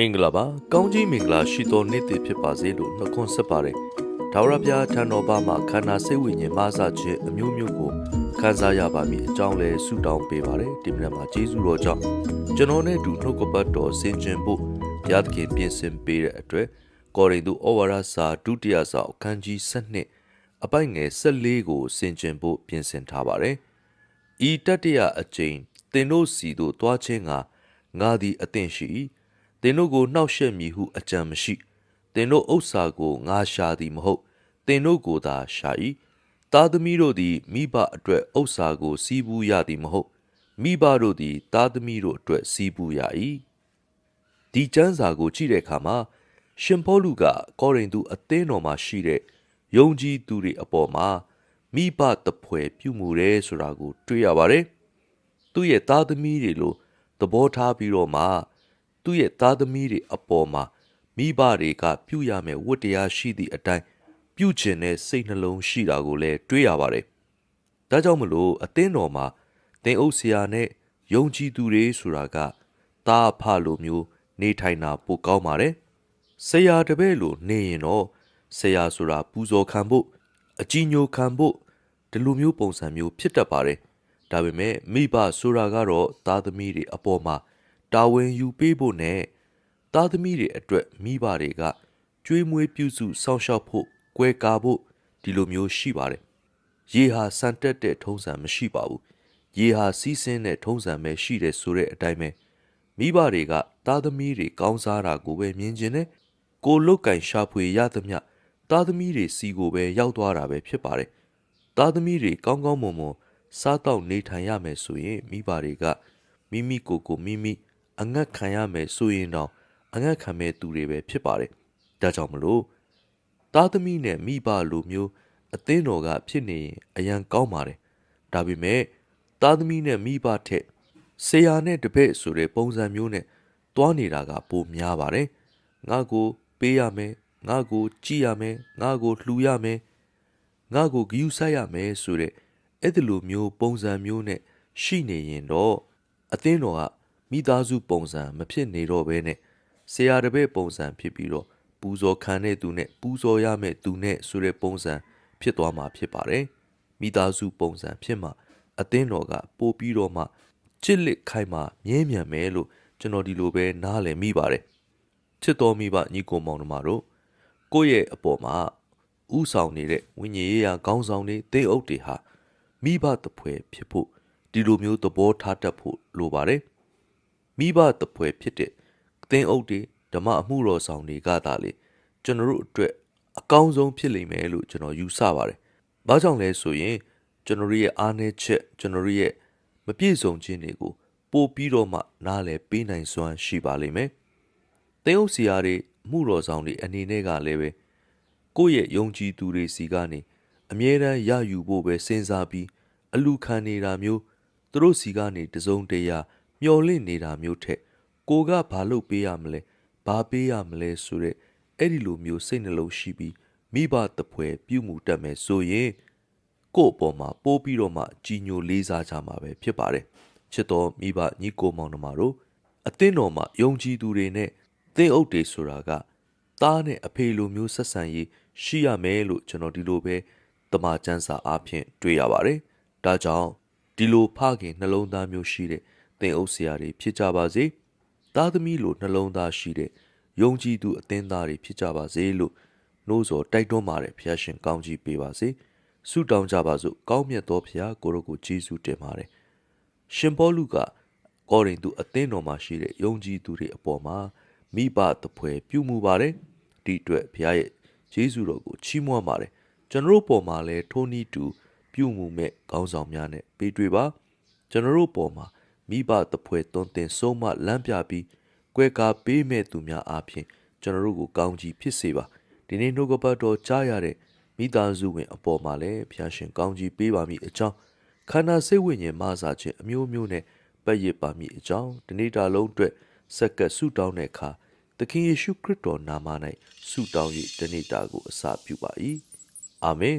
မင်္ဂလာပါကောင်းကြီးမင်္ဂလာရှိတော်နေ့တည်ဖြစ်ပါစေလို့နှုတ်ခွန်းဆက်ပါတယ်ဒါဝရပြားထံတော်ဘာမှာခန္ဓာစိတ်ဝိညာဉ်မဆခြင်းအမျိုးမျိုးကိုခံစားရပါမည်အကြောင်းလဲဆုတောင်းပေးပါတယ်ဒီမနက်မှာကျေးဇူးတော်ကြောင့်ကျွန်တော်နဲ့အတူနှုတ်ကပတ်တော်ဆင်ခြင်ဖို့ဘုရားသခင်ပြင်ဆင်ပေးတဲ့အတွက်ကောရိန္သုဩဝါဒစာဒုတိယစာအခန်းကြီး7အပိုင်ငယ်14ကိုဆင်ခြင်ဖို့ပြင်ဆင်ထားပါတယ်ဤတတ္တရအကျိန်သင်တို့စီတို့တွားခြင်းကငါသည်အသင့်ရှိ၏ သင်တို့ကိုနှောက်ယှက်မည်ဟုအကြံမရှိသင်တို့ဥစ္စာကိုငါရှာသည်မဟုတ်သင်တို့ကိုသာရှာ၏သားသမီးတို့သည်မိဘအတွက်ဥစ္စာကို စီးပူးရသည်မဟုတ်မိဘတို့သည်သားသမီးတို့အတွက်စီးပူးရ၏ဒီကျမ်းစာကိုကြည့်တဲ့အခါမှာရှင်ပေါလုကကောရိန္သုအသင်းတော်မှာရှိတဲ့ယုံကြည်သူတွေအပေါ်မှာမိဘတပွဲပြုမှုတယ်ဆိုတာကို တွေ့ရပါတယ်။သူ့ရဲ့သားသမီးတွေလိုသဘောထားပြီးတော့မှ သူ့ရဲ့သားသမီးတွေအပေါ်မှာမိဘတွေကပြုရမယ်ဝတ္တရားရှိသည့်အတိုင်းပြုကျင်တဲ့စိတ်နှလုံးရှိတာကိုလည်းတွေ့ရပါတယ်။ဒါကြောင့်မလို့အသင်းတော်မှာသင်အုပ်ဆရာနဲ့ယုံကြည်သူတွေဆိုတာကတာအဖလိုမျိုး နေထိုင်တာပိုကောင်းပါတယ်။ဆရာတပည့်လိုနေရင်တော့ဆရာဆိုတာပူဇော်ခံဖို့အကြီးညိုခံဖို့ဒီလိုမျိုးပုံစံမျိုးဖြစ်တတ်ပါတယ်။ဒါပေမဲ့မိဘဆိုတာကတော့သားသမီးတွေအပေါ်မှာ တာဝန်ယူပေးဖို့နဲ့သားသမီးတွေအတွက်မိဘတွေကကျွေးမွေးပြုစုစောင့်ရှောက်ဖို့ကွယ်ကာဖို့ဒီလိုမျိုးရှိပါတယ်။ရေဟာစံတက်တဲ့ထုံးစံမရှိပါဘူး။ရေဟာစီးဆင်းတဲ့ထုံးစံပဲရှိတယ်ဆိုတဲ့အတိုင်းပဲမိဘတွေကသားသမီးတွေကောင်းစားတာကိုပဲမြင်ကျင်တယ်။ကိုလုတ်ကင်ရှာဖွေရသမျှသားသမီးတွေစီကိုပဲရောက်သွားတာပဲဖြစ်ပါတယ်။သားသမီးတွေကောင်းကောင်းမွန်မွန်စားတော့နေထိုင်ရမယ်ဆိုရင်မိဘတွေကမိမိကိုယ်ကိုမိမိ အငတ်ခံရမယ်ဆိုရင်တော့အငတ်ခံမဲ့သူတွေပဲဖြစ်ပါတယ်။ဒါကြောင့်မလို့သားသမီးနဲ့မိဘလိုမျိုးအသင်းတော်ကဖြစ်နေရင်အရန်ကောင်းပါတယ်။ဒါပေမဲ့သားသမီးနဲ့မိဘထက်ဆရာနဲ့တပည့်ဆိုတဲ့ပုံစံမျိုးနဲ့တွားနေတာကပိုများပါတယ်။ငါကိုပေးရမယ်ငါကိုကြည့်ရမယ်ငါကိုလှူရမယ်ငါကိုဂယူဆိုင်ရမယ်ဆိုတဲ့အဲ့ဒီလိုမျိုးပုံစံမျိုးနဲ့ရှိနေရင်တော့အသင်းတော်က မိသားစုပုံစံမဖြစ်နေတော့ဘဲနဲ့ဆရာတပည့်ပုံစံဖြစ်ပြီးတော့ပူဇော်ခံတဲ့သူနဲ့ပူဇော်ရမယ့်သူနဲ့ဆိုတဲ့ပုံစံဖြစ်သွားမှာဖြစ်ပါတယ်မိသားစုပုံစံဖြစ်မှာအသင်းတော်ကပို့ပြီးတော့မှချစ်လက်ခိုင်မှမြဲမြံမယ်လို့ကျွန်တော်ဒီလိုပဲနားလည်မိပါတယ်ချစ်တော်မိဘညီကိုမောင်နှမတို့ကိုယ့်ရဲ့အပေါ်မှာဥဆောင်နေတဲ့ဝိညာဉ်ရေးရာခေါင်းဆောင်တွေသိအုပ်တွေဟာမိဘတပွဲဖြစ်ဖို့ဒီလိုမျိုးသဘောထားတတ်ဖို့လိုပါတယ် မိဘတပွဲဖြစ်တဲ့သင်းအုပ်တွေဓမ္မအမှုတော်ဆောင်တွေကသာလေကျွန်တော်တို့အတွက်အကောင်းဆုံးဖြစ်လိမ့်မယ်လို့ကျွန်တော်ယူဆပါတယ်။ဘာကြောင့်လဲဆိုရင်ကျွန်တော်တို့ရဲ့အားနည်းချက်ကျွန်တော်တို့ရဲ့မပြည့်စုံခြင်းတွေကိုပို့ပြီးတော့မှနားလည်ပေးနိုင်စွမ်းရှိပါလိမ့်မယ်။သင်းအုပ်စီယာတွေအမှုတော်ဆောင်တွေအနေနဲ့ကလည်းပဲကိုယ့်ရဲ့ယုံကြည်သူတွေစီကနေအမြဲတမ်းရယူဖို့ပဲစဉ်းစားပြီးအလူခံနေတာမျိုးသူတို့စီကနေတစုံတရာ မျော်လင့်နေတာမျိုးထက်ကိုကဘာလုပ်ပေးရမလဲဘာပေးရမလဲဆိုတဲ့အဲ့ဒီလိုမျိုးစိတ်နှလုံးရှိပြီးမိဘတပွဲပြုမှုတတ်မယ်ဆိုရင်ကို့အပေါ်မှာပိုးပြီးတော့မှကြီးညိုလေးစားကြမှာပဲဖြစ်ပါတယ်ချစ်တော်မိဘညီကိုမောင်နှမတို့အသင်းတော်မှာယုံကြည်သူတွေနဲ့သင်းအုပ်တွေဆိုတာကသားနဲ့အဖေလိုမျိုးဆက်ဆံရေးရှိရမယ်လို့ကျွန်တော်ဒီလိုပဲတမန်ကျမ်းစာအားဖြင့်တွေ့ရပါတယ်ဒါကြောင့်ဒီလိုဖခင်နှလုံးသားမျိုးရှိတဲ့ သင်အုပ်ဆရာတွေဖြစ်ကြပါစေသားသမီးလိုနှလုံးသားရှိတဲ့ယုံကြည်သူအသင်းသားတွေဖြစ်ကြပါစေလို့နှိုးဆော်တိုက်တွန်းပါတယ်ဖခင်ရှင်ကောင်းကြီးပေးပါစေဆုတောင်းကြပါစို့ကောင်းမြတ်သောဖခင်ကိုရောကိုယေရှုတင်ပါတယ်ရှင်ပေါလုကကောရိန္သုအသင်းတော်မှာရှိတဲ့ယုံကြည်သူတွေအပေါ်မှာမိဘတပွဲပြုမှုပါတယ်ဒီအတွက်ဖခင်ရဲ့ယေရှုတော်ကိုချီးမွမ်းပါတယ်ကျွန်တော်တို့ပေါ်မှာလည်းထိုးနီးတူပြုမှုမဲ့ကောင်းဆောင်များနဲ့ပေးတွေ့ပါကျွန်တော်တို့ပေါ်မှာ မိဘတပွဲတွန်းတင်ဆုံးမလမ်းပြပြီးကွဲကားပေးမဲ့သူများအားဖြင့်ကျွန်တော်တို့ကိုကောင်းကြီးဖြစ်စေပါဒီနေ့နှုတ်ကပတ်တော်ကြားရတဲ့မိသားစုဝင်အပေါ်မှာလည်းဖျားရှင်ကောင်းကြီးပေးပါမည်အကြောင်းခန္ဓာစိတ်ဝိညာဉ်မဆာခြင်းအမျိုးမျိုးနဲ့ပတ်ရစ်ပါမည်အကြောင်းဒီနေ့တာလုံးအတွက်စက္ကပ်ဆုတောင်းတဲ့အခါသခင်ယေရှုခရစ်တော်နာမ၌ဆုတောင်း၍ဒီနေ့တာကိုအစပြုပါ၏အာမင်